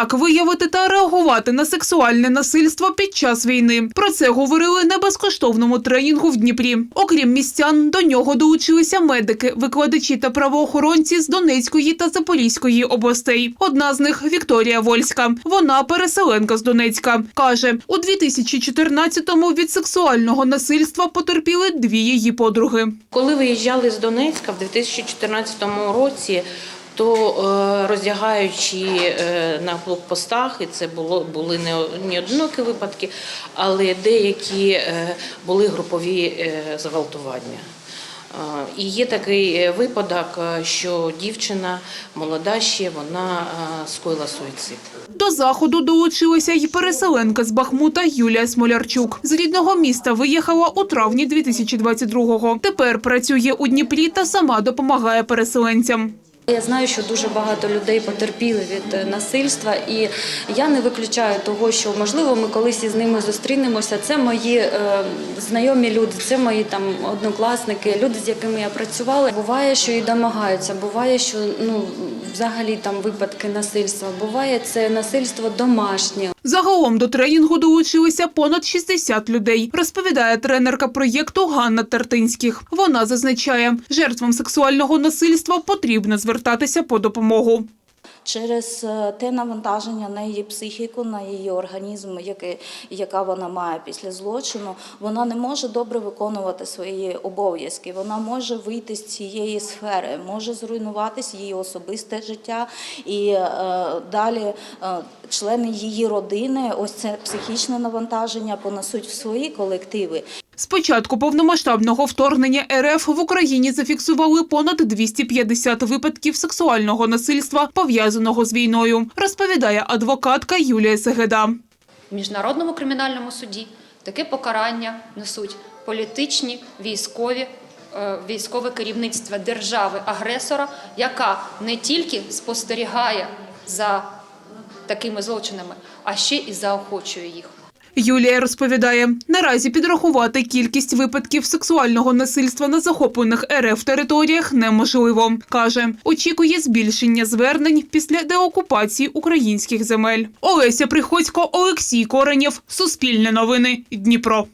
Як виявити та реагувати на сексуальне насильство під час війни? Про це говорили на безкоштовному тренінгу в Дніпрі. Окрім містян, до нього долучилися медики, викладачі та правоохоронці з Донецької та Запорізької областей. Одна з них Вікторія Вольська. Вона переселенка з Донецька. каже, у 2014-му від сексуального насильства потерпіли дві її подруги. Коли виїжджали з Донецька в 2014 році, то е, роздягаючи е, на блокпостах, і це було були не, одинокі випадки, але деякі е, були групові зґвалтування. І є такий випадок, що дівчина молода ще вона скоїла суїцид. До заходу долучилася й переселенка з Бахмута Юлія Смолярчук. З рідного міста виїхала у травні 2022-го. Тепер працює у Дніпрі та сама допомагає переселенцям. Я знаю, що дуже багато людей потерпіли від е, насильства, і я не виключаю того, що можливо ми колись із ними зустрінемося. Це мої е, знайомі люди, це мої там однокласники, люди, з якими я працювала. Буває, що і домагаються, буває, що ну взагалі там випадки насильства. Буває це насильство домашнє. Загалом до тренінгу долучилися понад 60 людей, розповідає тренерка проєкту Ганна Тартинських. Вона зазначає, жертвам сексуального насильства потрібно звертатися по допомогу. Через е, те навантаження на її психіку, на її організм, яке, яка вона має після злочину, вона не може добре виконувати свої обов'язки. Вона може вийти з цієї сфери, може зруйнуватись її особисте життя, і е, далі е, члени її родини, ось це психічне навантаження понесуть в свої колективи. З початку повномасштабного вторгнення РФ в Україні зафіксували понад 250 випадків сексуального насильства, пов'язаного з війною, розповідає адвокатка Юлія Сегеда. В міжнародному кримінальному суді таке покарання несуть політичні, військові, е, військове керівництво держави-агресора, яка не тільки спостерігає за такими злочинами, а ще і заохочує їх. Юлія розповідає, наразі підрахувати кількість випадків сексуального насильства на захоплених РФ територіях неможливо. Каже, очікує збільшення звернень після деокупації українських земель. Олеся Приходько, Олексій Коренєв, Суспільне новини, Дніпро.